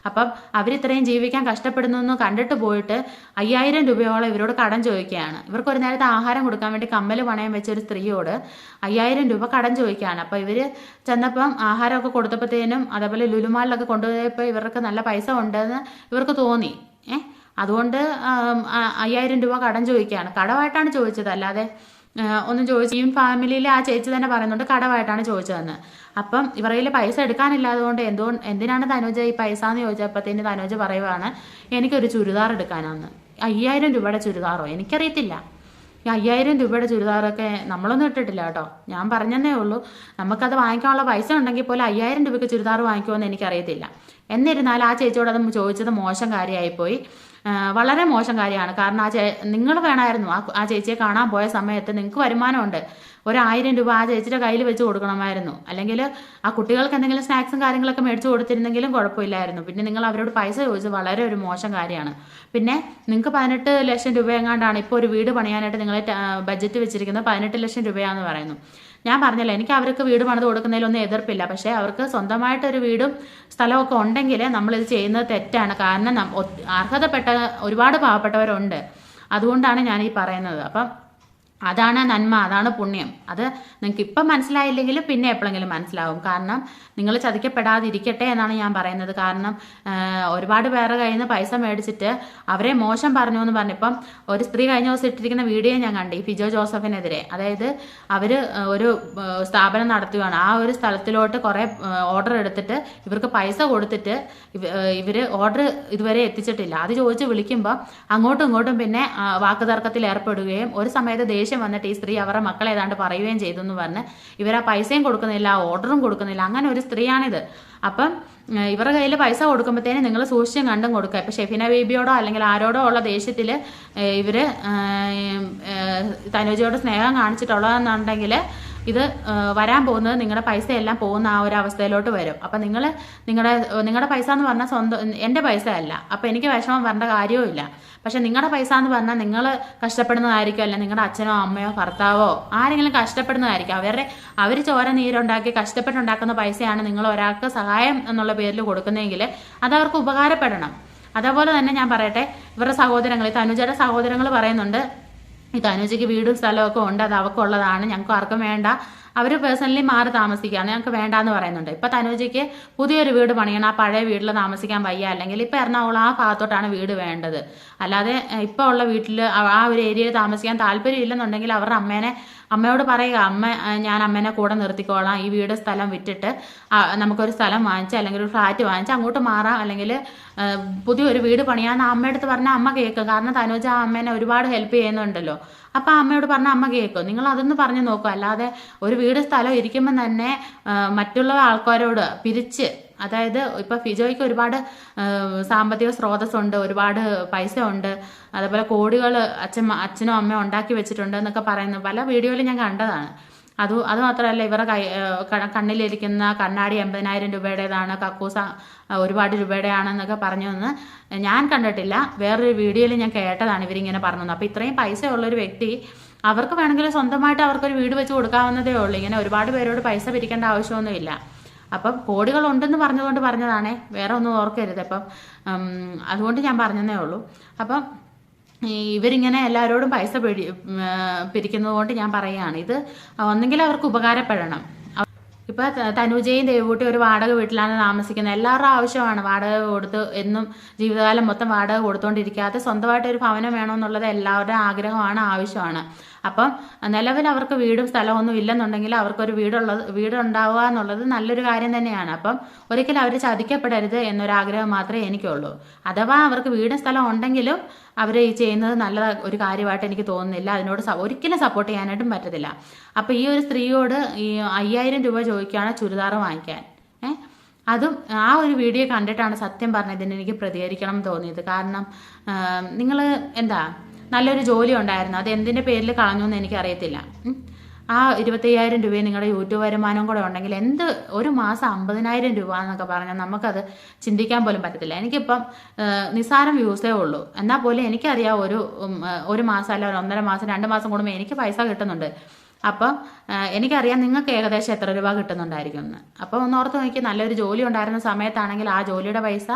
അപ്പം അവരിത്രയും ജീവിക്കാൻ കഷ്ടപ്പെടുന്നു എന്ന് കണ്ടിട്ട് പോയിട്ട് അയ്യായിരം രൂപയോളം ഇവരോട് കടം ചോദിക്കുകയാണ്. ഇവർക്ക് ഒരു നേരത്തെ ആഹാരം കൊടുക്കാൻ വേണ്ടി കമ്മൽ പണയം വെച്ച ഒരു സ്ത്രീയോട് അയ്യായിരം രൂപ കടം ചോദിക്കുകയാണ്. അപ്പോൾ ഇവർ ചെന്നപ്പം ആഹാരമൊക്കെ കൊടുത്തപ്പോഴത്തേനും അതേപോലെ ലുലുമാളിലൊക്കെ കൊണ്ടുപോയപ്പോൾ ഇവർക്ക് നല്ല പൈസ ഉണ്ടെന്ന് ഇവർക്ക് തോന്നി. ഏഹ് അതുകൊണ്ട് അയ്യായിരം രൂപ കടം ചോദിക്കുകയാണ്. കടമായിട്ടാണ് ചോദിച്ചത്. അല്ലാതെ ഒന്നും ചോദിച്ചു. ഈ ഫാമിലിയിലെ ആ ചേച്ചി തന്നെ പറയുന്നുണ്ട് കടമായിട്ടാണ് ചോദിച്ചതെന്ന്. അപ്പം ഇവരുടെ പൈസ എടുക്കാനില്ലാതെ എന്തോ എന്തിനാണ് തനുജ ഈ പൈസ എന്ന് ചോദിച്ചപ്പോഴത്തേന് തനുജ പറയുവാണ് എനിക്കൊരു ചുരിദാർ എടുക്കാനാന്ന്. അയ്യായിരം രൂപയുടെ ചുരിദാറോ? എനിക്കറിയത്തില്ല. ഈ അയ്യായിരം രൂപയുടെ ചുരിദാറൊക്കെ നമ്മളൊന്നും ഇട്ടിട്ടില്ല കേട്ടോ. ഞാൻ പറഞ്ഞതേ ഉള്ളൂ. നമുക്കത് വാങ്ങിക്കാനുള്ള പൈസ ഉണ്ടെങ്കിൽ പോലും അയ്യായിരം രൂപയ്ക്ക് ചുരിദാർ വാങ്ങിക്കുമെന്ന് എനിക്കറിയത്തില്ല. എന്നിരുന്നാൽ ആ ചേച്ചിയോട് അത് ചോദിച്ചത് മോശം കാര്യമായിപ്പോയി വളരെ മോശം കാര്യമാണ്. കാരണം ആ ചേ നിങ്ങൾ വേണമായിരുന്നു. ആ ആ ചേച്ചിയെ കാണാൻ പോയ സമയത്ത് നിങ്ങൾക്ക് വരുമാനമുണ്ട്. ഒരായിരം രൂപ ആ ചേച്ചിയുടെ കയ്യിൽ വെച്ച് കൊടുക്കണമായിരുന്നു. അല്ലെങ്കിൽ ആ കുട്ടികൾക്ക് എന്തെങ്കിലും സ്നാക്സും കാര്യങ്ങളൊക്കെ മേടിച്ചു കൊടുത്തിരുന്നെങ്കിലും കുഴപ്പമില്ലായിരുന്നു. പിന്നെ നിങ്ങൾ അവരോട് പൈസ ചോദിച്ചത് വളരെ ഒരു മോശം കാര്യമാണ്. പിന്നെ നിങ്ങൾക്ക് പതിനെട്ട് ലക്ഷം രൂപ എങ്ങാണ്ടാണ് ഇപ്പോൾ ഒരു വീട് പണിയാനായിട്ട് നിങ്ങളെ ബഡ്ജറ്റ് വെച്ചിരിക്കുന്നത്. പതിനെട്ട് ലക്ഷം രൂപയാണെന്ന് പറയുന്നു. ഞാൻ പറഞ്ഞല്ലോ എനിക്ക് അവർക്ക് വീട് പണിത് കൊടുക്കുന്നതിലൊന്നും എതിർപ്പില്ല. പക്ഷേ അവർക്ക് സ്വന്തമായിട്ടൊരു വീടും സ്ഥലമൊക്കെ ഉണ്ടെങ്കിൽ നമ്മളിത് ചെയ്യുന്നത് തെറ്റാണ്. കാരണം അർഹതപ്പെട്ട ഒരുപാട് പാവപ്പെട്ടവരുണ്ട്. അതുകൊണ്ടാണ് ഞാൻ ഈ പറയുന്നത്. അപ്പം അതാണ് നന്മ അതാണ് പുണ്യം. അത് നിങ്ങൾക്ക് ഇപ്പം മനസ്സിലായില്ലെങ്കിൽ പിന്നെ എപ്പോഴെങ്കിലും മനസ്സിലാവും. കാരണം നിങ്ങൾ ചതിക്കപ്പെടാതിരിക്കട്ടെ എന്നാണ് ഞാൻ പറയുന്നത്. കാരണം ഒരുപാട് പേരുടെ കയ്യിൽ നിന്ന് പൈസ മേടിച്ചിട്ട് അവരെ മോശം പറഞ്ഞു എന്ന് പറഞ്ഞിപ്പം ഒരു സ്ത്രീ കഴിഞ്ഞ ദിവസം ഇട്ടിരിക്കുന്ന വീഡിയോ ഞാൻ കണ്ടു ഫിജോ ജോസഫിനെതിരെ. അതായത് അവർ ഒരു സ്ഥാപനം നടത്തുകയാണ്. ആ ഒരു സ്ഥലത്തിലോട്ട് കുറേ ഓർഡർ എടുത്തിട്ട് ഇവർക്ക് പൈസ കൊടുത്തിട്ട് ഇവർ ഓർഡർ ഇതുവരെ എത്തിച്ചിട്ടില്ല. അത് ചോദിച്ച് വിളിക്കുമ്പോൾ അങ്ങോട്ടും ഇങ്ങോട്ടും പിന്നെ വാക്കുതർക്കത്തിൽ ഏർപ്പെടുകയും ഒരു സമയത്ത് ദേഷ്യം വന്നിട്ട് ഈ സ്ത്രീ അവരുടെ മക്കളെ ഏതാണ്ട് പറയുകയും ചെയ്തു എന്ന് പറഞ്ഞ് ഇവർ ആ പൈസയും കൊടുക്കുന്നില്ല ഓർഡറും കൊടുക്കുന്നില്ല അങ്ങനെ ഒരു സ്ത്രീയാണിത്. അപ്പം ഇവരുടെ കയ്യിൽ പൈസ കൊടുക്കുമ്പോഴത്തേനും നിങ്ങൾ സൂക്ഷിച്ചും കണ്ടും കൊടുക്കുക. ഇപ്പം ഷെഫിന ബേബിയോടോ അല്ലെങ്കിൽ ആരോടോ ഉള്ള ദേഷ്യത്തിൽ ഇവർ തനുജയോട് സ്നേഹം കാണിച്ചിട്ടുള്ളതെന്നുണ്ടെങ്കിൽ ഇത് വരാൻ പോകുന്നത് നിങ്ങളുടെ പൈസ എല്ലാം പോകുന്ന ആ ഒരു അവസ്ഥയിലോട്ട് വരും. അപ്പം നിങ്ങൾ നിങ്ങളുടെ നിങ്ങളുടെ പൈസ എന്ന് പറഞ്ഞാൽ സ്വന്തം എന്റെ പൈസ അല്ല. അപ്പം എനിക്ക് വിഷമം വരേണ്ട കാര്യവും ഇല്ല. പക്ഷെ നിങ്ങളുടെ പൈസ എന്ന് പറഞ്ഞാൽ നിങ്ങൾ കഷ്ടപ്പെടുന്നതായിരിക്കും അല്ല നിങ്ങളുടെ അച്ഛനോ അമ്മയോ ഭർത്താവോ ആരെങ്കിലും കഷ്ടപ്പെടുന്നതായിരിക്കും. അവരുടെ അവർ ചോര നീരുണ്ടാക്കി കഷ്ടപ്പെട്ടുണ്ടാക്കുന്ന പൈസയാണ് നിങ്ങൾ ഒരാൾക്ക് സഹായം എന്നുള്ള പേരിൽ കൊടുക്കുന്നതെങ്കിൽ അത് അവർക്ക് ഉപകാരപ്പെടണം. അതേപോലെ തന്നെ ഞാൻ പറയട്ടെ ഇവരുടെ സഹോദരങ്ങൾ തനുജയുടെ സഹോദരങ്ങൾ പറയുന്നുണ്ട് ഈ തനുജയ്ക്ക് വീടും സ്ഥലമൊക്കെ ഉണ്ട് അത് അവക്കുള്ളതാണ് ഞങ്ങൾക്ക് ആർക്കും വേണ്ട. അവർ പേഴ്സണലി മാറി താമസിക്കുകയാണ് ഞങ്ങൾക്ക് വേണ്ടാന്ന് പറയുന്നുണ്ട്. ഇപ്പം തനുജയ്ക്ക് പുതിയൊരു വീട് പണിയണം ആ പഴയ വീട്ടിൽ താമസിക്കാൻ വയ്യ അല്ലെങ്കിൽ ഇപ്പം എറണാകുളം ആ ഭാഗത്തോട്ടാണ് വീട് വേണ്ടത്. അല്ലാതെ ഇപ്പോൾ ഉള്ള വീട്ടിൽ ആ ഒരു ഏരിയയിൽ താമസിക്കാൻ താല്പര്യം ഇല്ലെന്നുണ്ടെങ്കിൽ അവരുടെ അമ്മേനെ അമ്മയോട് പറയുക അമ്മ ഞാൻ അമ്മേനെ കൂടെ നിർത്തിക്കോളാം. ഈ വീട് സ്ഥലം വിറ്റിട്ട് നമുക്കൊരു സ്ഥലം വാങ്ങിച്ച് അല്ലെങ്കിൽ ഒരു ഫ്ലാറ്റ് വാങ്ങിച്ച് അങ്ങോട്ട് മാറാം. അല്ലെങ്കിൽ പുതിയൊരു വീട് പണിയാന്ന് അമ്മയുടെ അടുത്ത് പറഞ്ഞാൽ അമ്മ കേൾക്കും. കാരണം തനുജ ആ അമ്മേനെ ഒരുപാട് ഹെൽപ്പ് ചെയ്യുന്നുണ്ടല്ലോ. അപ്പം അമ്മയോട് പറഞ്ഞ അമ്മ കേൾക്കും. നിങ്ങൾ അതൊന്ന് പറഞ്ഞു നോക്കും. അല്ലാതെ ഒരു വീട് സ്ഥലം ഇരിക്കുമ്പം തന്നെ മറ്റുള്ള ആൾക്കാരോട് പിരിച്ച് അതായത് ഇപ്പൊ ഫിജോയ്ക്ക് ഒരുപാട് സാമ്പത്തിക സ്രോതസ്സുണ്ട് ഒരുപാട് പൈസ ഉണ്ട് അതേപോലെ കോടികൾ അച്ഛൻ അച്ഛനും അമ്മയും ഉണ്ടാക്കി വെച്ചിട്ടുണ്ട് എന്നൊക്കെ പറയുന്നു പല വീഡിയോയിലും ഞാൻ കണ്ടതാണ്. അത് അത് മാത്രമല്ല ഇവരുടെ കൈ കണ്ണിലിരിക്കുന്ന കണ്ണാടി എൺപതിനായിരം രൂപയുടേതാണ് കക്കൂസ ഒരുപാട് രൂപയുടെയാണെന്നൊക്കെ പറഞ്ഞു എന്ന് ഞാൻ കണ്ടിട്ടില്ല. വേറൊരു വീഡിയോയിൽ ഞാൻ കേട്ടതാണ് ഇവരിങ്ങനെ പറഞ്ഞത് അപ്പോൾ ഇത്രയും പൈസ ഉള്ളൊരു വ്യക്തി അവർക്ക് വേണമെങ്കിൽ സ്വന്തമായിട്ട് അവർക്കൊരു വീട് വെച്ച് കൊടുക്കാവുന്നതേ ഉള്ളൂ. ഇങ്ങനെ ഒരുപാട് പേരോട് പൈസ പിരിക്കേണ്ട ആവശ്യമൊന്നുമില്ല. അപ്പം കോടികൾ ഉണ്ടെന്ന് പറഞ്ഞതുകൊണ്ട് പറഞ്ഞതാണേ. വേറെ ഒന്നും ഓർക്കരുത്. അപ്പം അതുകൊണ്ട് ഞാൻ പറഞ്ഞതേ ഉള്ളൂ. അപ്പം ഇവരിങ്ങനെ എല്ലാവരോടും പൈസ പിടി ഉം, പിരിക്കുന്നത് കൊണ്ട് ഞാൻ പറയുകയാണ്. ഇത് ഒന്നെങ്കിൽ അവർക്ക് ഉപകാരപ്പെടണം. ഇപ്പൊ ത- തനുജയും ദേവൂട്ടി ഒരു വാടക വീട്ടിലാണ് താമസിക്കുന്നത്. എല്ലാവരുടെ ആവശ്യമാണ് വാടക കൊടുത്ത് എന്നും ജീവിതകാലം മൊത്തം വാടക കൊടുത്തോണ്ടിരിക്കാതെ സ്വന്തമായിട്ട് ഒരു ഭവനം വേണമെന്നുള്ളത് എല്ലാവരുടെ ആഗ്രഹമാണ് ആവശ്യമാണ്. അപ്പം നിലവിൽ അവർക്ക് വീടും സ്ഥലവും ഒന്നും ഇല്ലെന്നുണ്ടെങ്കിൽ അവർക്കൊരു വീടുള്ളത് വീടുണ്ടാവുക എന്നുള്ളത് നല്ലൊരു കാര്യം തന്നെയാണ്. അപ്പം ഒരിക്കലും അവർ ചതിക്കപ്പെടരുത് എന്നൊരാഗ്രഹം മാത്രമേ എനിക്കുള്ളൂ. അഥവാ അവർക്ക് വീടും സ്ഥലം ഉണ്ടെങ്കിലും അവർ ഈ ചെയ്യുന്നത് നല്ല ഒരു കാര്യമായിട്ട് എനിക്ക് തോന്നുന്നില്ല. അതിനോട് ഒരിക്കലും സപ്പോർട്ട് ചെയ്യാനായിട്ടും പറ്റത്തില്ല. അപ്പം ഈ ഒരു സ്ത്രീയോട് ഈ അയ്യായിരം രൂപ ചോദിക്കുകയാണ് ചുരിദാർ വാങ്ങിക്കാൻ. അതും ആ ഒരു വീഡിയോ കണ്ടിട്ടാണ് സത്യം പറഞ്ഞതിന് എനിക്ക് പ്രതികരിക്കണം തോന്നിയത്. കാരണം നിങ്ങൾ എന്താ നല്ലൊരു ജോലി ഉണ്ടായിരുന്നു അത് എന്തിന്റെ പേരിൽ കളഞ്ഞു എന്ന് എനിക്കറിയത്തില്ല ആ ഇരുപത്തയ്യായിരം രൂപയും നിങ്ങളുടെ യൂട്യൂബ് വരുമാനം കൂടെ ഉണ്ടെങ്കിൽ എന്ത് ഒരു മാസം അമ്പതിനായിരം രൂപ എന്നൊക്കെ പറഞ്ഞാൽ നമുക്കത് ചിന്തിക്കാൻ പോലും പറ്റത്തില്ല. എനിക്കിപ്പം നിസ്സാരം വ്യൂസേ ഉള്ളൂ. എന്നാൽ പോലും എനിക്കറിയാം ഒരു ഒരു മാസം അല്ല ഒരു ഒന്നര മാസം രണ്ട് മാസം കൂടുമ്പോൾ എനിക്ക് പൈസ കിട്ടുന്നുണ്ട്. അപ്പം എനിക്കറിയാം നിങ്ങൾക്ക് ഏകദേശം എത്ര രൂപ കിട്ടുന്നുണ്ടായിരിക്കും എന്ന്. അപ്പോൾ ഒന്ന് ഓർത്ത് നോക്കി നല്ലൊരു ജോലി ഉണ്ടായിരുന്ന സമയത്താണെങ്കിൽ ആ ജോലിയുടെ പൈസ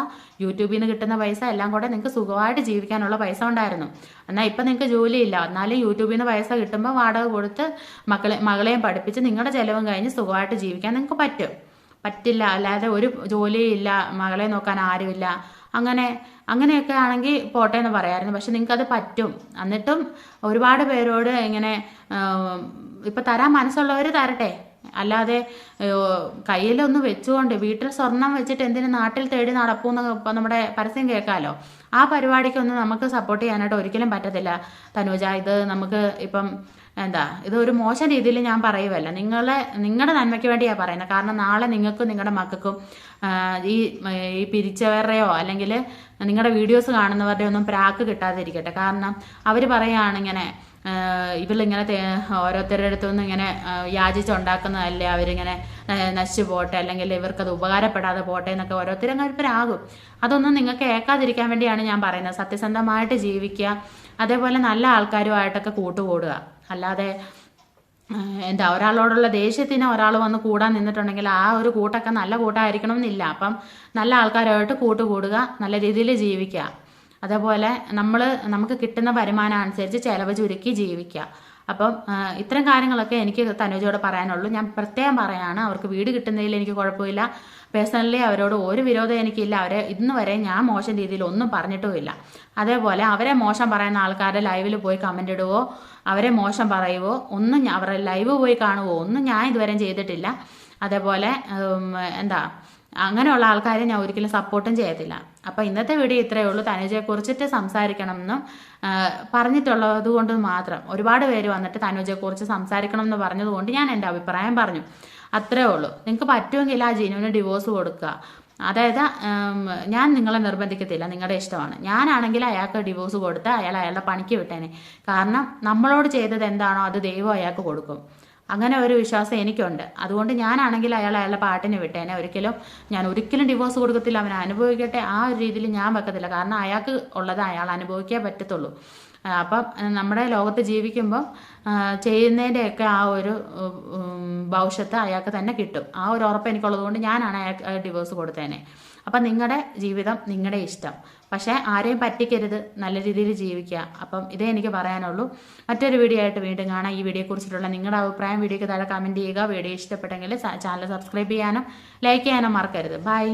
യൂട്യൂബിൽ നിന്ന് കിട്ടുന്ന പൈസ എല്ലാം കൂടെ നിങ്ങൾക്ക് സുഖമായിട്ട് ജീവിക്കാനുള്ള പൈസ ഉണ്ടായിരുന്നു. എന്നാൽ ഇപ്പം നിങ്ങൾക്ക് ജോലിയില്ല. എന്നാലും യൂട്യൂബിൽ നിന്ന് പൈസ കിട്ടുമ്പോൾ വാടക കൊടുത്ത് മക്കളെ മകളെയും പഠിപ്പിച്ച് നിങ്ങളുടെ ചിലവും കഴിഞ്ഞ് സുഖമായിട്ട് ജീവിക്കാൻ നിങ്ങൾക്ക് പറ്റും. പറ്റില്ല അല്ലാതെ ഒരു ജോലിയും ഇല്ല മകളെ നോക്കാൻ ആരുമില്ല. അങ്ങനെ അങ്ങനെയൊക്കെ ആണെങ്കിൽ പോട്ടെ എന്ന് പറയാമായിരുന്നു പക്ഷെ നിങ്ങൾക്കത് പറ്റും. എന്നിട്ടും ഒരുപാട് പേരോട് ഇങ്ങനെ ഇപ്പൊ തരാൻ മനസ്സുള്ളവർ തരട്ടെ. അല്ലാതെ കയ്യിലൊന്ന് വെച്ചുകൊണ്ട് വീട്ടിൽ സ്വർണം വെച്ചിട്ട് എന്തിനു നാട്ടിൽ തേടി നടപ്പൂന്ന് ഇപ്പം നമ്മുടെ പരസ്യം കേൾക്കാമല്ലോ ആ പരിപാടിക്കൊന്നും നമുക്ക് സപ്പോർട്ട് ചെയ്യാനായിട്ട് ഒരിക്കലും പറ്റത്തില്ല. തനുജ ഇത് നമുക്ക് ഇപ്പം എന്താ ഇത് ഒരു മോശം രീതിയിൽ ഞാൻ പറയുമല്ല നിങ്ങളെ നിങ്ങളുടെ നന്മയ്ക്ക് വേണ്ടിയാണ് പറയുന്നത്. കാരണം നാളെ നിങ്ങൾക്കും നിങ്ങളുടെ മക്കൾക്കും ഈ ഈ പിരിച്ചവരുടെയോ അല്ലെങ്കിൽ നിങ്ങളുടെ വീഡിയോസ് കാണുന്നവരുടെയോ ഒന്നും പ്രാക്ക് കിട്ടാതിരിക്കട്ടെ. കാരണം അവർ പറയുകയാണ് തേ- ഓരോരുത്തരുടെ അടുത്തുനിന്ന് ഇങ്ങനെ യാചിച്ചുണ്ടാക്കുന്നതല്ലേ അവരിങ്ങനെ നശിച്ചു പോട്ടെ അല്ലെങ്കിൽ ഇവർക്കത് ഉപകാരപ്പെടാതെ പോട്ടെ എന്നൊക്കെ ഓരോരുത്തരും കാര്യപ്പരാകും അതൊന്നും നിങ്ങൾക്ക് ഏക്കാതിരിക്കാൻ വേണ്ടിയാണ് ഞാൻ പറയുന്നത്. സത്യസന്ധമായിട്ട് ജീവിക്കുക അതേപോലെ നല്ല ആൾക്കാരുമായിട്ടൊക്കെ കൂട്ടുകൂടുക. അല്ലാതെ എന്താ ഒരാളോടുള്ള ദേഷ്യത്തിന് ഒരാൾ വന്ന് കൂടാൻ നിന്നിട്ടുണ്ടെങ്കിൽ ആ ഒരു കൂട്ടൊക്കെ നല്ല കൂട്ടമായിരിക്കണം എന്നില്ല അപ്പം നല്ല ആൾക്കാരുമായിട്ട് കൂട്ടുകൂടുക നല്ല രീതിയിൽ ജീവിക്കുക. അതേപോലെ നമ്മൾ നമുക്ക് കിട്ടുന്ന വരുമാനം അനുസരിച്ച് ചിലവ് ചുരുക്കി ജീവിക്കുക. അപ്പം ഇത്തരം കാര്യങ്ങളൊക്കെ എനിക്ക് തനുജയോട് പറയാനുള്ളൂ. ഞാൻ പ്രത്യേകം പറയാണ് അവർക്ക് വീട് കിട്ടുന്നതിൽ എനിക്ക് കുഴപ്പമില്ല. പേഴ്സണലി അവരോട് ഒരു വിരോധം എനിക്കില്ല. അവരെ ഇന്ന് വരെ ഞാൻ മോശം രീതിയിൽ ഒന്നും പറഞ്ഞിട്ടുമില്ല അതേപോലെ അവരെ മോശം പറയുന്ന ആൾക്കാരുടെ ലൈവിൽ പോയി കമന്റ് ഇടുവോ അവരെ മോശം പറയുവോ ഒന്നും ഞാൻ അവരുടെ ലൈവ് പോയി കാണുവോ ഒന്നും ഞാൻ ഇതുവരെ ചെയ്തിട്ടില്ല. അതേപോലെ എന്താ അങ്ങനെയുള്ള ആൾക്കാരെ ഞാൻ ഒരിക്കലും സപ്പോർട്ടും ചെയ്യത്തില്ല. അപ്പോൾ ഇന്നത്തെ വീഡിയോ ഇത്രയേ ഉള്ളൂ. തനുജയെ കുറിച്ചിട്ട് സംസാരിക്കണം എന്നും പറഞ്ഞിട്ടുള്ളത് കൊണ്ട് മാത്രം. ഒരുപാട് പേര് വന്നിട്ട് തനുജയെ കുറിച്ച് സംസാരിക്കണം എന്ന് പറഞ്ഞതുകൊണ്ട് ഞാൻ എന്റെ അഭിപ്രായം പറഞ്ഞു. അത്രേ ഉള്ളൂ. നിങ്ങൾക്ക് പറ്റുമെങ്കിൽ ആ ജീനുവിന് ഡിവോഴ്സ് കൊടുക്കുക. അതായത് ഞാൻ നിങ്ങളെ നിർബന്ധിക്കത്തില്ല. നിങ്ങളുടെ ഇഷ്ടമാണ്. ഞാനാണെങ്കിൽ അയാൾക്ക് ഡിവോഴ്സ് കൊടുത്ത് അയാൾ അയാളുടെ പണിക്ക് വിട്ടേനെ. കാരണം നമ്മളോട് ചെയ്തത് എന്താണോ അത് ദൈവം അയാൾക്ക് കൊടുക്കും. അങ്ങനെ ഒരു വിശ്വാസം എനിക്കുണ്ട്. അതുകൊണ്ട് ഞാനാണെങ്കിൽ അയാൾ അയാളുടെ പാട്ടിന് വിട്ടേനെ. ഒരിക്കലും ഞാൻ ഒരിക്കലും ഡിവോഴ്സ് കൊടുക്കത്തില്ല. അവൻ അനുഭവിക്കട്ടെ. ആ ഒരു രീതിയിൽ ഞാൻ വെക്കത്തില്ല. കാരണം അയാൾക്ക് ഉള്ളത് അയാൾ അനുഭവിക്കേ പറ്റത്തുള്ളൂ. അപ്പം നമ്മുടെ ലോകത്ത് ജീവിക്കുമ്പം ചെയ്യുന്നതിന്റെയൊക്കെ ആ ഒരു ഭവിഷ്യത്ത് അയാൾക്ക് തന്നെ കിട്ടും. ആ ഒരു ഉറപ്പ് എനിക്കുള്ളത് കൊണ്ട് ഞാനാണ് അയാൾക്ക് ഡിവോഴ്സ് കൊടുത്തേനെ. അപ്പം നിങ്ങളുടെ ജീവിതം നിങ്ങളുടെ ഇഷ്ടം. പക്ഷേ ആരെയും പറ്റിക്കരുത്. നല്ല രീതിയിൽ ജീവിക്കുക അപ്പം ഇതേ എനിക്ക് പറയാനുള്ളൂ. മറ്റൊരു വീഡിയോ ആയിട്ട് വീണ്ടും കാണാം. ഈ വീഡിയോയെക്കുറിച്ചിട്ടുള്ള നിങ്ങളുടെ അഭിപ്രായം വീഡിയോയ്ക്ക് താഴെ കമന്റ് ചെയ്യുക. വീഡിയോ ഇഷ്ടപ്പെട്ടെങ്കിൽ ചാനൽ സബ്സ്ക്രൈബ് ചെയ്യാനും ലൈക്ക് ചെയ്യാനും മറക്കരുത്. ബൈ